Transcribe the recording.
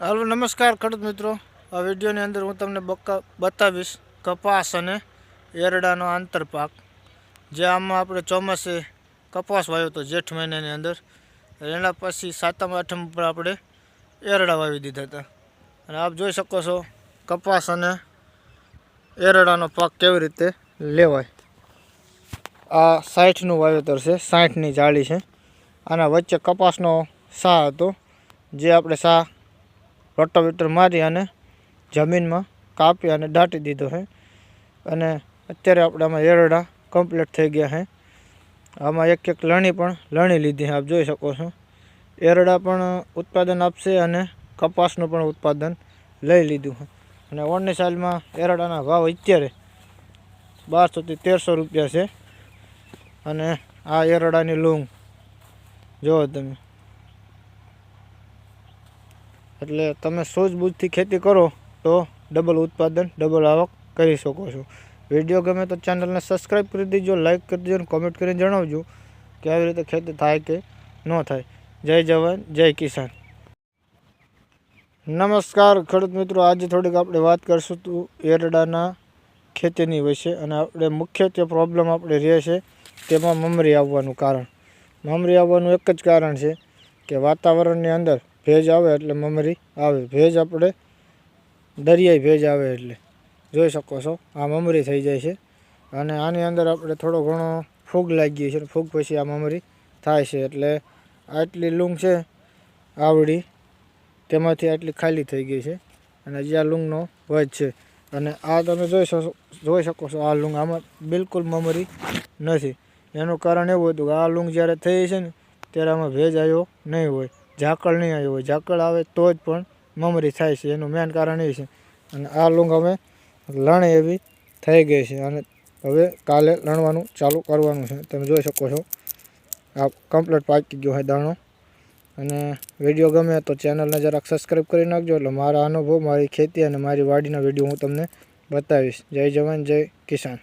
હાલો, નમસ્કાર ખેડૂત મિત્રો. આ વિડીયોની અંદર હું તમને બકા બતાવીશ કપાસ અને એરડાનો આંતરપાક. જે આમાં આપણે ચોમાસે કપાસ વાવ્યો હતો જેઠ મહિનાની અંદર. એના પછી સાતમ, આઠમ ઉપર આપણે એરડા વાવી દીધા હતા. અને આપ જોઈ શકો છો કપાસ અને એરડાનો પાક કેવી રીતે લેવાય. આ સાઠનું વાવેતર છે, સાઠની જાળી છે. આના વચ્ચે કપાસનો સા હતો, જે આપણે સા રોટાવેટર મારી અને જમીનમાં કાપી અને દાટી દીધો છે અને અત્યારે આપણે આમાં એરડા કમ્પ્લીટ થઈ ગયા છે આમાં એક એક લણી પણ લણી લીધી હે, આપ જોઈ શકો છો. એરડા પણ ઉત્પાદન આપશે અને કપાસનું પણ ઉત્પાદન લઈ લીધું છે અને ઓળની સાલમાં એરડાના ભાવ અત્યારે બારસોથી તેરસો રૂપિયા છે. અને આ એરડાની લૂંગ જુઓ તમે. એટલે તમે સૂઝબૂઝથી ખેતી કરો તો ડબલ ઉત્પાદન, ડબલ આવક કરી શકો છો. વીડિયો ગમે તો ચેનલને સબસ્ક્રાઈબ કરી દેજો લાઇક કરી દેજો અને કોમેન્ટ કરીને જણાવજો કે આવી રીતે ખેતી થાય કે ન થાય. જય જવાન, જય કિસાન. નમસ્કાર ખેડૂત મિત્રો, આજે થોડીક આપણે વાત કરીશું તું એરડાના ખેતીની વિશે અને આપણે મુખ્યત્વે પ્રોબ્લેમ આપણે રહે છે તેમાં મમરી આવવાનું કારણ. મમરી આવવાનું એક જ કારણ છે કે વાતાવરણની અંદર ભેજ આવે એટલે મમરી આવે. ભેજ આપણે દરિયાઈ ભેજ આવે એટલે. જોઈ શકો છો, આ મમરી થઈ જાય છે. અને આની અંદર આપણે થોડો ઘણો ફૂગ લાગી છે ફૂગ પછી આ મમરી થાય છે. એટલે આટલી લૂંગ છે આવડી, તેમાંથી આટલી ખાલી થઈ ગઈ છે. અને હજી આ લૂંગનો વજ છે. અને આ તમે જોઈ શકો જોઈ શકો છો, આ લૂંગ આમાં બિલકુલ મમરી નથી. એનું કારણ એવું હતું કે આ લૂંગ જ્યારે થઈ છે ને, ત્યારે આમાં ભેજ આવ્યો નહીં હોય. ઝાકળ નહીં આવ્યું હોય. ઝાકળ આવે તો જ પણ મમરી થાય છે. એનું મેન કારણ એ છે. અને આ લૂંગ અમે લણે એવી થઈ ગઈ છે. અને હવે કાલે લણવાનું ચાલુ કરવાનું છે. તમે જોઈ શકો છો. આ કમ્પ્લીટ પાકી ગયો છે દાણો. અને વીડિયો ગમે તો ચેનલને જરાક સબસ્ક્રાઈબ કરી નાખજો. એટલે મારા અનુભવ, મારી ખેતી અને મારી વાડીના વીડિયો હું તમને બતાવીશ. જય જવાન, જય કિસાન.